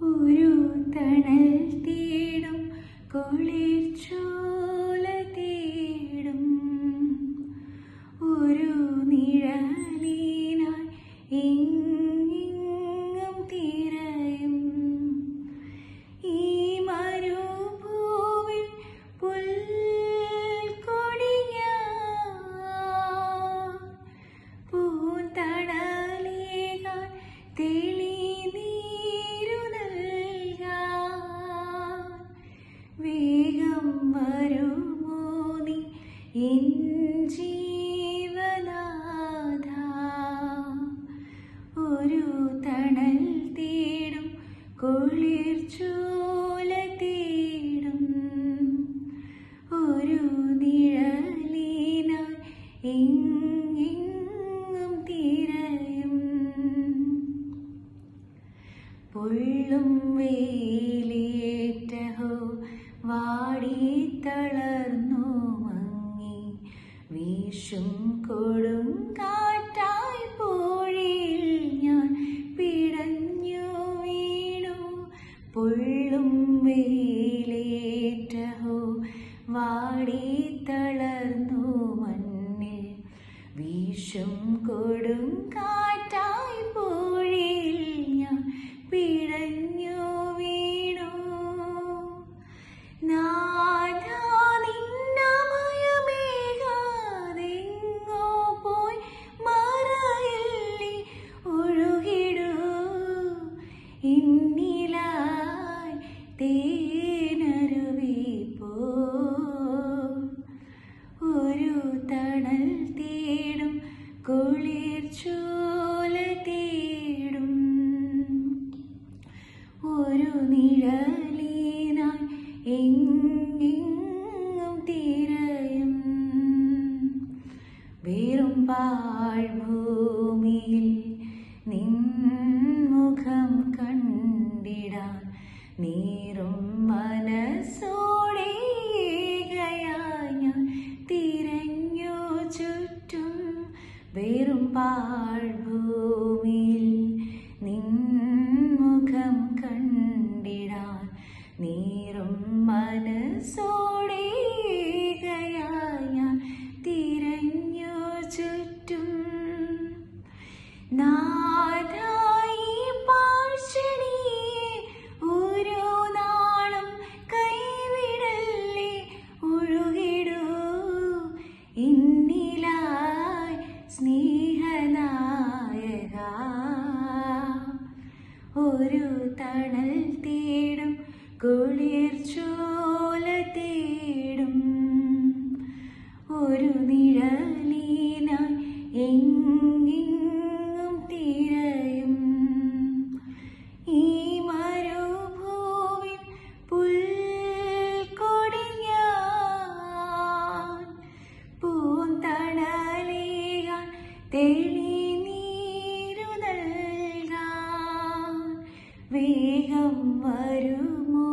ഒരു തണൽ തേടും കുളിർച്ചോല വേഗം വരുമോ നീ? ജീവനാഥ. ഒരു തണൽ തേടും കുളിർച്ചോല വീശും കൊടും കാറ്റായി പോഴിൽ ഞാൻ പിടഞ്ഞു വീണു. പൊള്ളും വേലേറ്റോ വാടി തളർന്നു മണ്ണിൽ വീശും കൊടും കുളിർച്ചോല തേടും. ഒരു നിഴലിനായി എങ്ങെങ്ങും തിരയും. വെറും പാഴ്ഭൂമിയിൽ വെറും പാഴ്ഭൂമിയിൽ നിൻമുഖം കണ്ടിടാൻ നീറും മനസ്സോടെ ഒരു തണൽ തേടും കുളിർച്ചോല തേടും. ഒരു നിഴലിനായി വേഗം വരുമോ